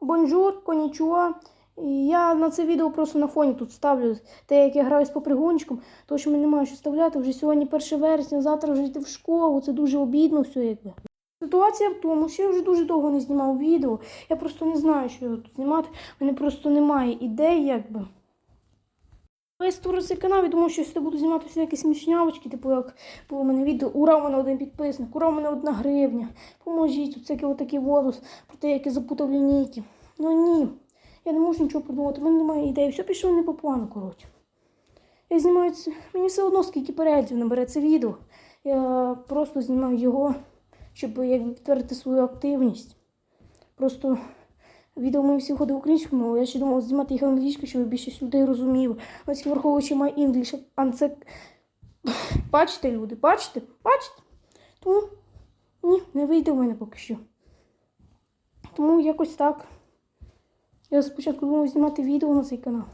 Бонжур, конічуа. Я на це відео просто на фоні тут ставлю те, як я граю з попригончиком, тому що мені немає що ставляти. Вже сьогодні 1 вересня, завтра вже йти в школу. Це дуже обідно все якби. Ситуація в тому, що я вже дуже довго не знімав відео. Я просто не знаю, що тут знімати. У мене просто немає ідей, якби. Я створив цей канал і думав, що я буду знімати всякі смішнявочки, типу як було у мене відео, ура, у мене один підписник, ура, у мене одна гривня. Поможіть, всякий отакий волос про те, як я запутав лінійки. Ну ні, я не можу нічого придумати, у мене немає ідеї, все пішло не по плану, коротше. Я знімаю це, мені все одно, скільки переглядів набере це відео. Я просто знімаю його, щоб якби підтвердити свою активність. Просто відео мої всі ходили українською мовою, я ще думала знімати їх англійською, щоб більшість людей розуміли. Ось враховуючи май інгліш, а це... Бачите, люди, бачите? Бачите? Тому ні, не вийде у мене поки що. Тому якось так. Я спочатку думав знімати відео на цей канал.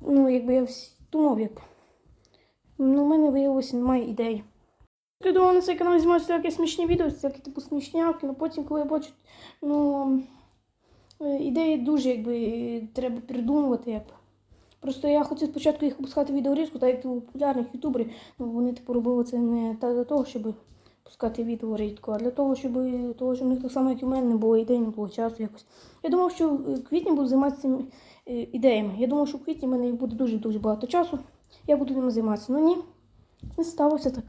Ну, якби я думав, як. Ну, в мене виявилося немає ідей. Я думав на цей канал знімати всякі смішні відео, всякі типу смішнявки, але потім, коли я бачу, ну, ідеї дуже якби треба придумувати. Якби. Просто я хотів спочатку їх пускати відеорізку, так як у популярних ютуберів, ну, вони типу робили це не та- для того, щоб пускати відео рідко, а для того, щоб того, що в них так само, як і в мене, не було ідей, не було часу якось. Я думав, що в квітні буду займатися цими е, ідеями. Я думав, що в квітні в мене їх буде дуже-дуже багато часу. Я буду ними займатися. Ну ні, не сталося так.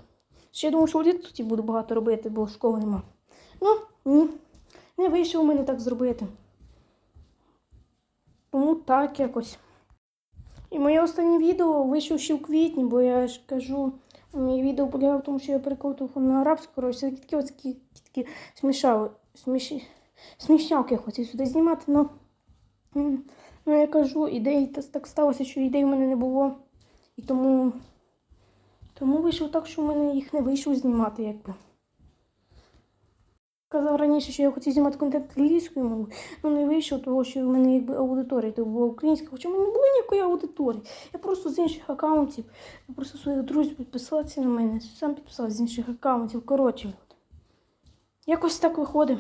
Ще я думав, що в літі буду багато робити, бо школи нема. Ну, ні. Не вийшло у мене так зробити. Так якось. І моє останнє відео вийшло ще в квітні, бо я ж кажу, моє відео полягає в тому, що я телефон на арабську, коротше, такі ось такі, смішали, сміші, смішнявки я хотів сюди знімати, но, ну я кажу, ідей так сталося, що ідей в мене не було. І тому, тому вийшло так, що в мене їх не вийшло знімати, якби. Казав раніше, що я хотів знімати контент англійською мовою, ну не вийшов, тому що в мене якби аудиторія то була українська, хоча в мене не було ніякої аудиторії. Я просто з інших аккаунтів, я просто своїх друзів підписалася на мене, сам підписався з інших аккаунтів. Коротше, от. якось так виходить.